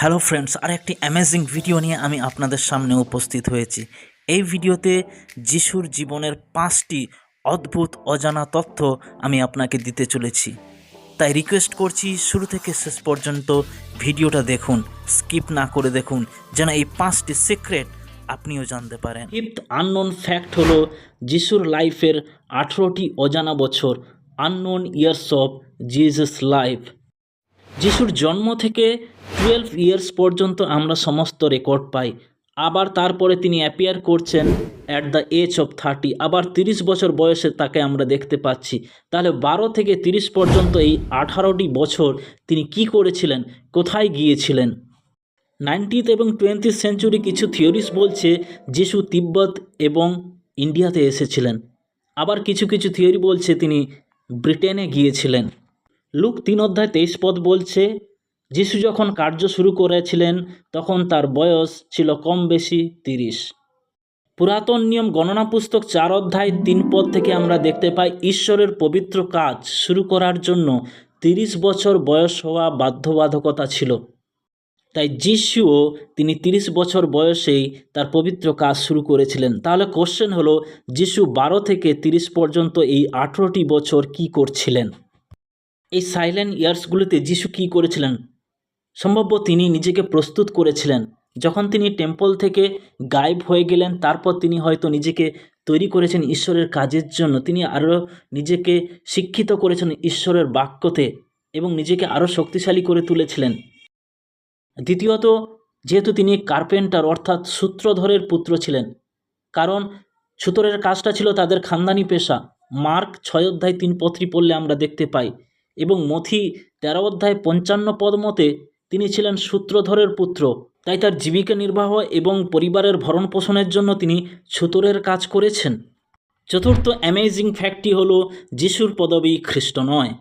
Hello friends আর একটি amazing video নিয়ে আমি আপনাদের সামনে উপস্থিত হয়েছি। এই ভিডিওতে যিশুর জীবনের পাঁচটি অদ্ভুত, অজানা তথ্য আমি আপনাকে দিতে চলেছি। তাই রিকোয়েস্ট করছি শুরু থেকে শেষ পর্যন্ত ভিডিওটা দেখুন স্কিপ না করে দেখুন, যেন এই পাঁচটি সিক্রেট আপনিও জানতে পারেন। ফিফথ আননোন ফ্যাক্ট হলো, যিশুর লাইফের আঠেরোটি অজানা বছর unknown years of Jesus life যিশুর জন্ম থেকে টুয়েলভ ইয়ার্স পর্যন্ত আমরা সমস্ত রেকর্ড পাই। আবার তারপরে তিনি অ্যাপিয়ার করছেন at the age of thirty আবার তিরিশ বছর বয়সে তাকে আমরা দেখতে পাচ্ছি। তাহলে বারো থেকে তিরিশ পর্যন্ত এই আঠারোটি বছর তিনি কি করেছিলেন? কোথায় গিয়েছিলেন? নাইনটিথ এবং টোয়েন্টি সেঞ্চুরি কিছু থিওরিস বলছে যিশু তিব্বত এবং ইন্ডিয়াতে এসেছিলেন। আবার কিছু কিছু থিওরি বলছে তিনি ব্রিটেনে গিয়েছিলেন। লুক তিন অধ্যায় তেইশ পদ বলছে যিশু যখন কার্য শুরু করেছিলেন, তখন তার বয়স ছিল কম বেশি তিরিশ। পুরাতন নিয়ম গণনা পুস্তক চার অধ্যায় তিন পদ থেকে আমরা দেখতে পাই, ঈশ্বরের পবিত্র কাজ শুরু করার জন্য তিরিশ বছর বয়স হওয়া বাধ্যবাধকতা ছিল। তাই যিশুও তিনি তিরিশ বছর বয়সেই তার পবিত্র কাজ শুরু করেছিলেন। তাহলে কোশ্চেন হলো, যিশু বারো থেকে তিরিশ পর্যন্ত এই আঠেরোটি বছর কি করছিলেন? এই সাইলেন্ট ইয়ার্সগুলিতে যিশু কী করেছিলেন? সম্ভব্য তিনি নিজেকে প্রস্তুত করেছিলেন। যখন তিনি টেম্পল থেকে গায়েব হয়ে গেলেন, তারপর তিনি হয়তো নিজেকে তৈরি করেছেন ঈশ্বরের কাজের জন্য। তিনি আরও নিজেকে শিক্ষিত করেছেন ঈশ্বরের বাক্যতে এবং নিজেকে আরও শক্তিশালী করে তুলেছিলেন। দ্বিতীয়ত, যেহেতু তিনি কার্পেন্টার, অর্থাৎ সূত্রধরের পুত্র ছিলেন, কারণ সুতরের কাজটা ছিল তাদের খানদানি পেশা। মার্ক ছয় অধ্যায় তিন পত্রী পড়লে আমরা দেখতে পাই এবং মথি তেরো অধ্যায় পঞ্চান্ন পদ মতে তিনি ছিলেন সূত্রধরের পুত্র। তাই তার জীবিকা নির্বাহ এবং পরিবারের ভরণ পোষণের জন্য তিনি ছুতরের কাজ করেছেন। চতুর্থ অ্যামেজিং ফ্যাক্টটি হল, যিশুর পদবী খ্রিস্ট নয়।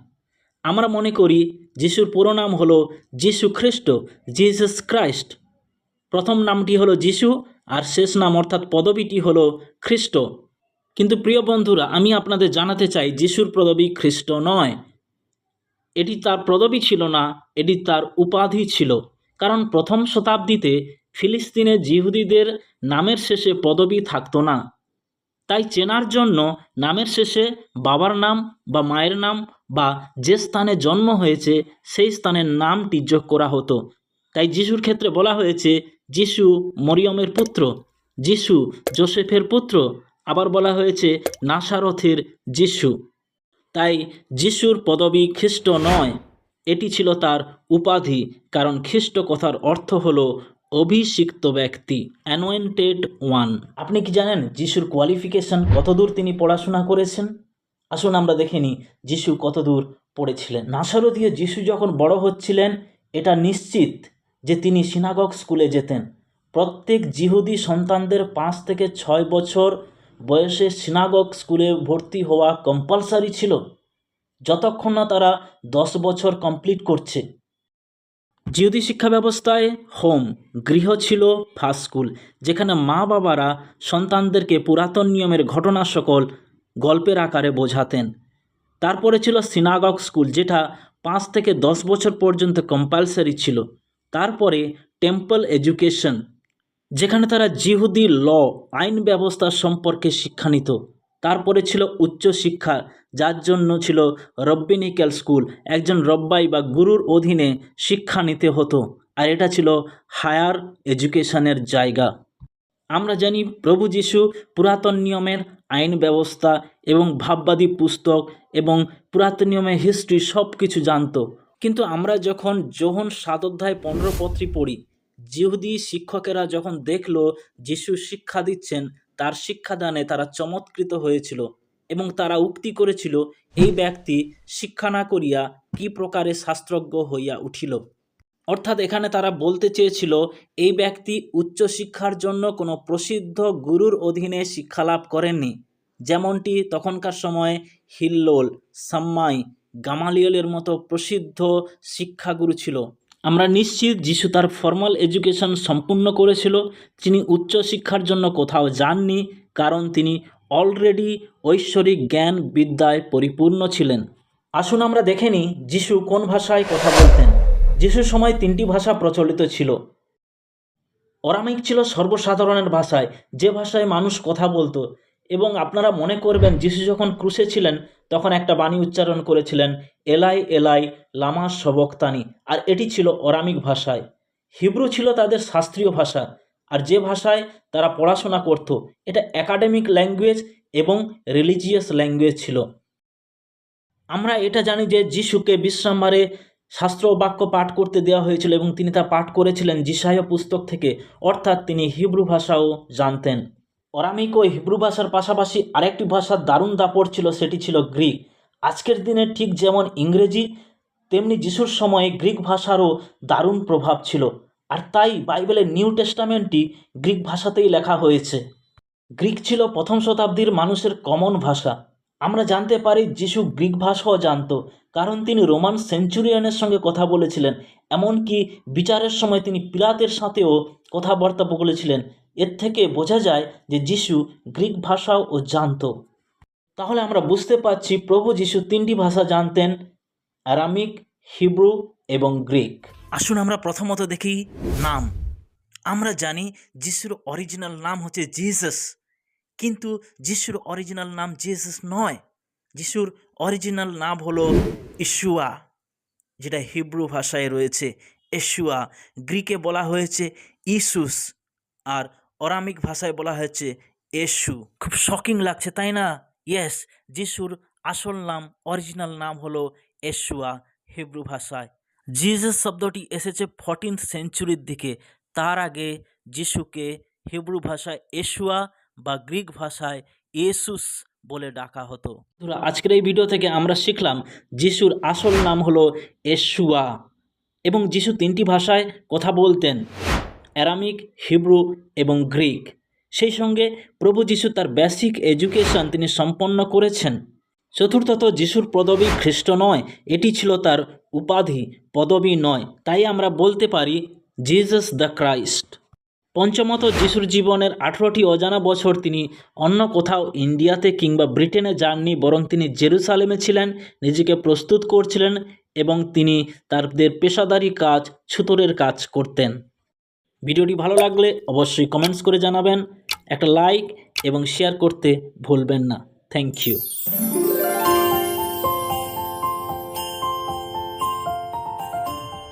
আমরা মনে করি, যিশুর পুরো নাম হলো যিশু খ্রিস্ট, জিসাস ক্রাইস্ট। প্রথম নামটি হলো যিশু, আর শেষ নাম অর্থাৎ পদবীটি হলো খ্রিস্ট। কিন্তু প্রিয় বন্ধুরা, আমি আপনাদের জানাতে চাই, যিশুর পদবী খ্রিস্ট নয়। এটি তার পদবী ছিল না, এটি তার উপাধি ছিল। কারণ প্রথম শতাব্দীতে ফিলিস্তিনে জিহুদিদের নামের শেষে পদবী থাকতো না। তাই চেনার জন্য নামের শেষে বাবার নাম বা মায়ের নাম বা যে স্থানে জন্ম হয়েছে, সেই স্থানের নামটি যোগ করা হতো। তাই যিশুর ক্ষেত্রে বলা হয়েছে, যিশু মরিয়মের পুত্র, যিশু জোসেফের পুত্র। আবার বলা হয়েছে, নাসারথের যিশু। তাই যিশুর পদবী খ্রিস্ট নয়, এটি ছিল তার উপাধি, কারণ খ্রিস্ট কথার অর্থ হল অভিষিক্ত ব্যক্তি, অ্যানোয়েন্টেড ওয়ান। আপনি কি জানেন যিশুর কোয়ালিফিকেশন কতদূর তিনি পড়াশোনা করেছেন? আসুন আমরা দেখে নিই যিশু কতদূর পড়েছিলেন। নাসারতীয় যিশু যখন বড় হচ্ছিলেন, এটা নিশ্চিত যে তিনি সিনাগগ স্কুলে যেতেন। প্রত্যেক জিহুদি সন্তানদের পাঁচ থেকে ছয় বছর বয়সে সিনাগগ স্কুলে ভর্তি হওয়া কম্পালসারি ছিল। যতক্ষণ না তারা দশ বছর কমপ্লিট করছে। জিহুদি শিক্ষা ব্যবস্থায় হোম গৃহ ছিল ফার্স্ট স্কুল যেখানে মা বাবারা সন্তানদেরকে পুরাতন নিয়মের ঘটনা সকল গল্পের আকারে বোঝাতেন। তারপরে ছিল সিনাগগ স্কুল যেটা পাঁচ থেকে দশ বছর পর্যন্ত কম্পালসারি ছিল। তারপরে টেম্পল এডুকেশন যেখানে তারা জিহুদি ল, আইন ব্যবস্থা সম্পর্কে শিক্ষা নিত। তারপরে ছিল উচ্চ শিক্ষা, যার জন্য ছিল রব্বিনিক্যাল স্কুল। একজন রব্বাই বা গুরুর অধীনে শিক্ষা নিতে হতো, আর এটা ছিল হায়ার এডুকেশনের জায়গা। আমরা জানি প্রভু যিশু পুরাতন নিয়মের আইন ব্যবস্থা এবং ভাববাদী পুস্তক এবং পুরাতন নিয়মের হিস্ট্রি সব কিছু জানতো। কিন্তু আমরা যখন যোহন সাত অধ্যায় পনেরো পত্রী পড়ি জিহুদি শিক্ষকেরা যখন দেখল যিশু শিক্ষা দিচ্ছেন, তার শিক্ষাদানে তারা চমৎকৃত হয়েছিল এবং তারা উক্তি করেছিল, এই ব্যক্তি শিক্ষা না করিয়া কি প্রকারে শাস্ত্রজ্ঞ হইয়া উঠিল? অর্থাৎ এখানে তারা বলতে চেয়েছিল, এই ব্যক্তি উচ্চ শিক্ষার জন্য কোনো প্রসিদ্ধ গুরুর অধীনে শিক্ষালাভ করেননি। যেমনটি তখনকার সময়ে হিল্লোল, সাম্মাই, গামালিয়লের মতো প্রসিদ্ধ শিক্ষাগুরু ছিল। আমরা নিশ্চিত যিশু তার ফর্মাল এডুকেশন সম্পূর্ণ করেছিল, তিনি উচ্চশিক্ষার জন্য কোথাও যাননি, কারণ তিনি অলরেডি ঐশ্বরিক জ্ঞান বিদ্যায় পরিপূর্ণ ছিলেন। আসুন আমরা দেখে নিই যিশু কোন ভাষায় কথা বলতেন। যিশুর সময় তিনটি ভাষা প্রচলিত ছিল। অরামিক ছিল সর্বসাধারণের ভাষায়, যে ভাষায় মানুষ কথা বলতো। এবং আপনারা মনে করবেন, যিশু যখন ক্রুশে ছিলেন তখন একটা বাণী উচ্চারণ করেছিলেন, এলাই এলাই, লামা সবক্তানি আর এটি ছিল অরামিক ভাষায়। হিব্রু ছিল তাদের শাস্ত্রীয় ভাষা। আর যে ভাষায় তারা পড়াশোনা করত, এটা একাডেমিক ল্যাঙ্গুয়েজ এবং রিলিজিয়াস ল্যাঙ্গুয়েজ ছিল। আমরা এটা জানি যে যিশুকে বিশ্রামবারে শাস্ত্র বাক্য পাঠ করতে দেওয়া হয়েছিল এবং তিনি তা পাঠ করেছিলেন জিসায় পুস্তক থেকে। অর্থাৎ তিনি হিব্রু ভাষাও জানতেন। অরামিক ও হিব্রু ভাষার পাশাপাশি আরেকটি ভাষার দারুণ দাপট ছিল, সেটি ছিল গ্রিক। আজকের দিনে ঠিক যেমন ইংরেজি, তেমনি যিশুর সময়ে গ্রিক ভাষারও দারুণ প্রভাব ছিল। আর তাই বাইবেলের নিউ টেস্টামেন্টটি গ্রিক ভাষাতেই লেখা হয়েছে। গ্রিক ছিল প্রথম শতাব্দীর মানুষের কমন ভাষা। আমরা জানতে পারি যিশু গ্রিক ভাষাও জানতো। কারণ তিনি রোমান সেঞ্চুরিয়ানের সঙ্গে কথা বলেছিলেন, এমনকি বিচারের সময় তিনি পিলাতের সাথেও কথাবার্তা বলেছিলেন। এর থেকে বোঝা যায় যে যিশু গ্রিক ভাষাও ও জানতো। তাহলে আমরা বুঝতে পারছি প্রভু যিশু তিনটি ভাষা জানতেন, অ্যারামিক, হিব্রু এবং গ্রিক। আসুন আমরা প্রথমত দেখি নাম। আমরা জানি যিশুর অরিজিনাল নাম হচ্ছে জিসাস, কিন্তু যিশুর অরিজিনাল নাম জিসাস নয়। যিশুর অরিজিনাল নাম হলো ইশুয়া, যেটা হিব্রু ভাষায় রয়েছে এশুয়া। গ্রিকে বলা হয়েছে ইসুস আর অরামিক ভাষায় বলা হয়েছে এশু। খুব শকিং লাগছে, তাই না? ইয়েস যিশুর আসল নাম, অরিজিনাল নাম হলো এশুয়া হিব্রু ভাষায়। জিজাস শব্দটি এসেছে ফর্টিন্থ সেঞ্চুরির দিকে। তার আগে যিশুকে হিব্রু ভাষায় এশুয়া বা গ্রিক ভাষায় এসুস বলে ডাকা হতো। আজকের এই ভিডিও থেকে আমরা শিখলাম যিশুর আসল নাম হলো এশুয়া এবং যিশু তিনটি ভাষায় কথা বলতেন, অ্যারামিক, হিব্রু এবং গ্রিক। সেই সঙ্গে প্রভু যিশু তার বেসিক এডুকেশন তিনি সম্পন্ন করেছেন। চতুর্থত, যিশুর পদবী খ্রিস্ট নয়, এটি ছিল তার উপাধি, পদবী নয়। তাই আমরা বলতে পারি জিজাস দ্য ক্রাইস্ট পঞ্চমত যিশুর জীবনের আঠেরোটি অজানা বছর তিনি অন্য কোথাও ইন্ডিয়াতে কিংবা ব্রিটেনে যাননি, বরং তিনি জেরুসালেমে ছিলেন, নিজেকে প্রস্তুত করছিলেন এবং তিনি তাদের পেশাদারি কাজ, ছুতরের কাজ করতেন। ভিডিওটি ভালো লাগলে অবশ্যই কমেন্টস করে জানাবেন, একটা লাইক এবং শেয়ার করতে ভুলবেন না। Thank you